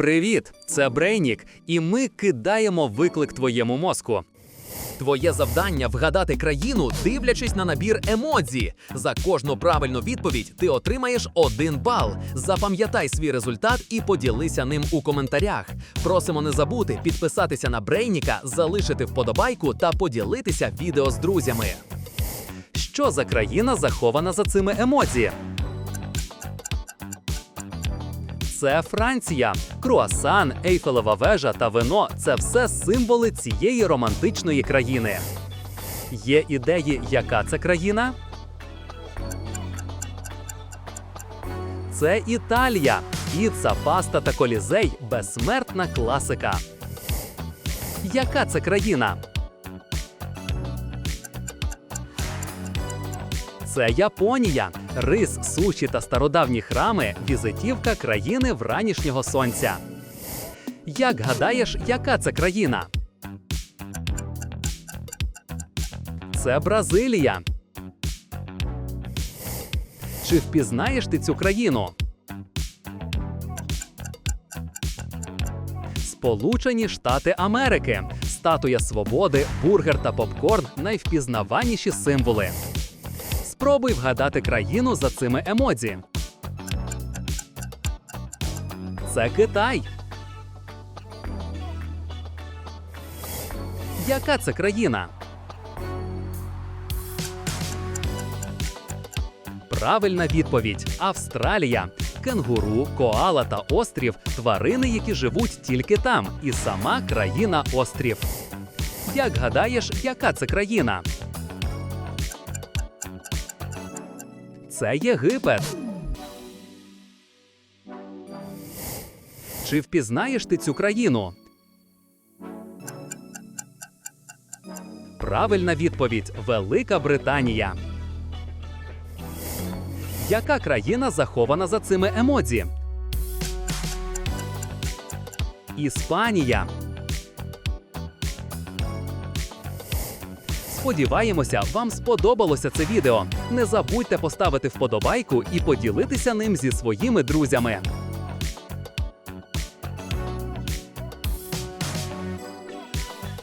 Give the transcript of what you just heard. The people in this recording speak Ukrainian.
Привіт! Це Брейнік, і ми кидаємо виклик твоєму мозку. Твоє завдання вгадати країну, дивлячись на набір емодзі. За кожну правильну відповідь ти отримаєш один бал. Запам'ятай свій результат і поділися ним у коментарях. Просимо не забути підписатися на Брейніка, залишити вподобайку та поділитися відео з друзями. Що за країна захована за цими емодзі? Це Франція. Круасан, Ейфелева вежа та вино це все символи цієї романтичної країни. Є ідеї, яка це країна? Це Італія. Піца, паста та колізей безсмертна класика. Яка це країна? Це Японія. Рис, суші та стародавні храми візитівка країни вранішнього сонця. Як гадаєш, яка це країна? Це Бразилія. Чи впізнаєш ти цю країну? Сполучені Штати Америки. Статуя свободи, бургер та попкорн найвпізнаваніші символи. Спробуй вгадати країну за цими емодзі. Це Китай. Яка це країна? Правильна відповідь Австралія. Кенгуру, коала та острів тварини, які живуть тільки там, і сама країна острів. Як гадаєш, яка це країна? Це Єгипет. Чи впізнаєш ти цю країну? Правильна відповідь Велика Британія. Яка країна захована за цими емодзі? Іспанія. Сподіваємося, вам сподобалося це відео. Не забудьте поставити вподобайку і поділитися ним зі своїми друзями.